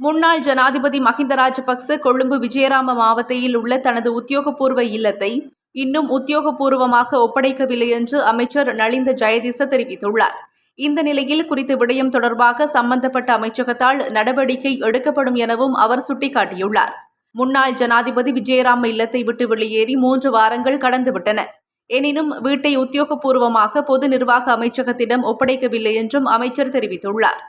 முன்னாள் ஜனாதிபதி மஹிந்த ராஜபக்ச கொழும்பு விஜயராம மாவட்டத்தில் உள்ள தனது உத்தியோகபூர்வ இல்லத்தை இன்னும் உத்தியோகபூர்வமாக ஒப்படைக்கவில்லை என்று அமைச்சர் நளிந்த ஜெயதிச தெரிவித்துள்ளார். இந்த நிலையில் குறித்த விடயம் தொடர்பாக சம்பந்தப்பட்ட அமைச்சகத்தால் நடவடிக்கை எடுக்கப்படும் எனவும் அவர் சுட்டிக்காட்டியுள்ளார். முன்னாள் ஜனாதிபதி விஜயராம இல்லத்தை விட்டு வெளியேறி மூன்று வாரங்கள் கடந்துவிட்டன. எனினும் வீட்டை உத்தியோகபூர்வமாக பொது நிர்வாக அமைச்சகத்திடம் ஒப்படைக்கவில்லை என்றும் அமைச்சர் தெரிவித்துள்ளார்.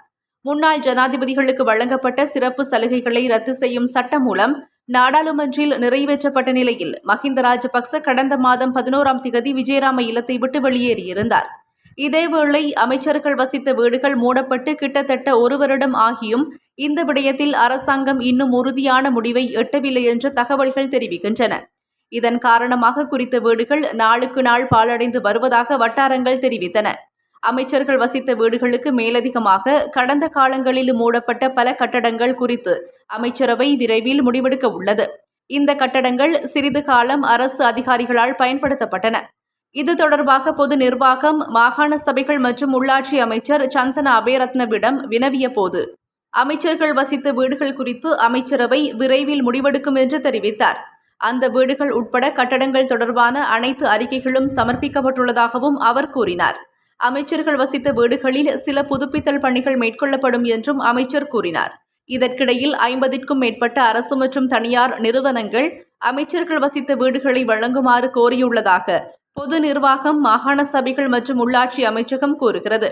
முன்னாள் ஜனாதிபதிகளுக்கு வழங்கப்பட்ட சிறப்பு சலுகைகளை ரத்து செய்யும் சட்டம் மூலம் நாடாளுமன்றில் நிறைவேற்றப்பட்ட நிலையில் மஹிந்த ராஜபக்ச கடந்த மாதம் பதினோராம் திகதி விஜயராம இல்லத்தை விட்டு வெளியேறியிருந்தார். இதேவேளை அமைச்சர்கள் வசித்த வீடுகள் மூடப்பட்டு கிட்டத்தட்ட ஒரு வருடம் ஆகியும் இந்த விடயத்தில் அரசாங்கம் இன்னும் உறுதியான முடிவை எட்டவில்லை என்று தகவல்கள் தெரிவிக்கின்றன. இதன் காரணமாக குறித்த வீடுகள் நாளுக்கு நாள் பாழடைந்து வருவதாக வட்டாரங்கள் தெரிவித்தன. அமைச்சர்கள் வசித்த வீடுகளுக்கு மேலதிகமாக கடந்த காலங்களில் மூடப்பட்ட பல கட்டடங்கள் குறித்து அமைச்சரவை விரைவில் முடிவெடுக்க உள்ளது. இந்த கட்டடங்கள் சிறிது காலம் அரசு அதிகாரிகளால் பயன்படுத்தப்பட்டன. இது தொடர்பாக பொது நிர்வாகம் மாகாண சபைகள் மற்றும் உள்ளாட்சி அமைச்சர் சந்தன அபேரத்னவிடம் வினவிய போது அமைச்சர்கள் வசித்த வீடுகள் குறித்து அமைச்சரவை விரைவில் முடிவெடுக்கும் என்று தெரிவித்தார். அந்த வீடுகள் உட்பட கட்டடங்கள் தொடர்பான அனைத்து அறிக்கைகளும் சமர்ப்பிக்கப்பட்டுள்ளதாகவும் அவர் கூறினார். அமைச்சர்கள் வசித்த வீடுகளில் சில புதுப்பித்தல் பணிகள் மேற்கொள்ளப்படும் என்றும் அமைச்சர் கூறினார். இதற்கிடையில் ஐம்பதிற்கும் மேற்பட்ட அரசு மற்றும் தனியார் நிறுவனங்கள் அமைச்சர்கள் வசித்த வீடுகளை வழங்குமாறு கோரியுள்ளதாக பொது நிர்வாகம் மாகாண சபைகள் மற்றும் உள்ளாட்சி அமைச்சகம் கூறுகிறது.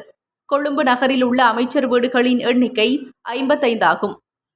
கொழும்பு நகரில் உள்ள அமைச்சர் வீடுகளின் எண்ணிக்கை ஐம்பத்தைந்தாகும்